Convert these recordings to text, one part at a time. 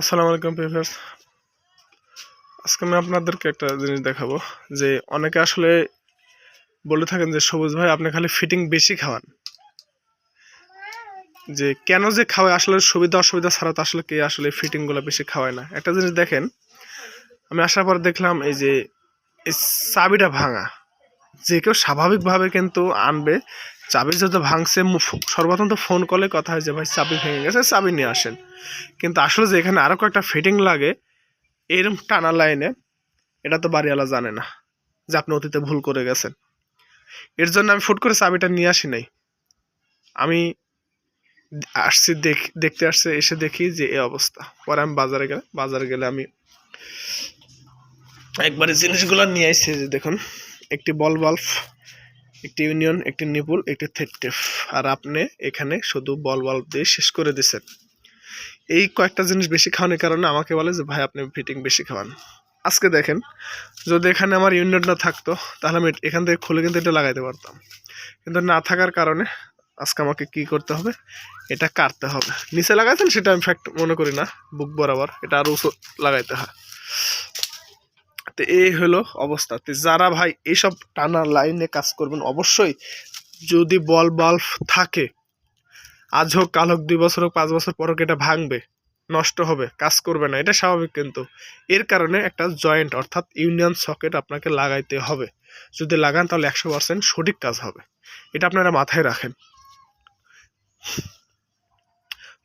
আসসালামু আলাইকুম পেফার্স আজকে আমি আপনাদেরকে একটা জিনিস দেখাবো, যে অনেকে আসলে বলে থাকেন যে, সবুজ ভাই, আপনি খালি ফিটিং বেশি খাওয়ান। যে কেন যে খাওয়ায়, আসলে সুবিধা অসুবিধা ছাড়া তো আসলে কে আসলে ফিটিংগুলো বেশি খাওয়ায় না। একটা জিনিস দেখেন, আমি আসার পর দেখলাম এই যে, এই চাবিটা ভাঙা। যে কেউ স্বাভাবিকভাবে কিন্তু আনবে চাবি যত ভাঙছে সর্বপ্রথম তো ফোন কলে কথা হয় যে ভাই, চাবি ভেঙে গেছে, চাবি নিয়ে আসেন। কিন্তু আসলে যে এখানে আরও কয়েকটা ফিটিং লাগে এরকম টানা লাইনে, এটা তো বাড়িওয়ালা জানে না যে আপনি অতীতে ভুল করে গেছেন। এর জন্য আমি ফুট করে চাবিটা নিয়ে আসি নাই। আমি আসছি, দেখ, দেখতে আসছে, এসে দেখি যে এই অবস্থা। পরে আমি বাজারে গেলে বাজারে গেলে আমি একবারে জিনিসগুলো নিয়ে আসছি যে দেখুন, একটি বল বাল্ব একটি ইউনিয়ন, একটি নিপুল, একটি থেটটেফ আর আপনি এখানে শুধু বল বাল্ব দিয়ে শেষ করে দিছেন। এই কয়েকটা জিনিস বেশি খাওয়ানোর কারণে আমাকে বলে যে, ভাই, আপনি ফিটিং বেশি খাওয়ান। আজকে দেখেন, যদি এখানে আমার ইউনিট না থাকতো, তাহলে আমি এখান থেকে খুলে কিন্তু এটা লাগাইতে পারতাম। কিন্তু না থাকার কারণে আজকে আমাকে কি করতে হবে? এটা কাটতে হবে। নিচে লাগাইছেন সেটা আমি ফ্যাক্ট মনে করি না, বুক বরাবর। এটা আরও লাগাইতে হয়। তো এই হলো অবস্থা। তো যারা ভাই এইসব টানা লাইনে কাজ করবেন, অবশ্যই যদি বল বাল্ব থাকে, আজ হোক, কাল হোক, দুই বছর হোক, পাঁচ বছর পর এটা ভাঙবে, নষ্ট হবে, কাজ করবে না, এটা স্বাভাবিক কিন্তু। এর কারণে একটা জয়েন্ট অর্থাৎ ইউনিয়ন সকেট আপনাকে লাগাইতে হবে। যদি লাগান তাহলে একশো পার্সেন্ট সঠিক কাজ হবে। এটা আপনারা মাথায় রাখেন।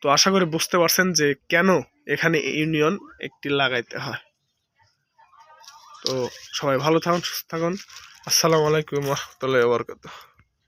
তো আশা করি বুঝতে পারছেন যে কেন এখানে ইউনিয়ন একটি লাগাইতে হয়। তো সবাই ভালো থাকুন থাকুন। আসসালামু আলাইকুম রহমতুল্লাহ বরকত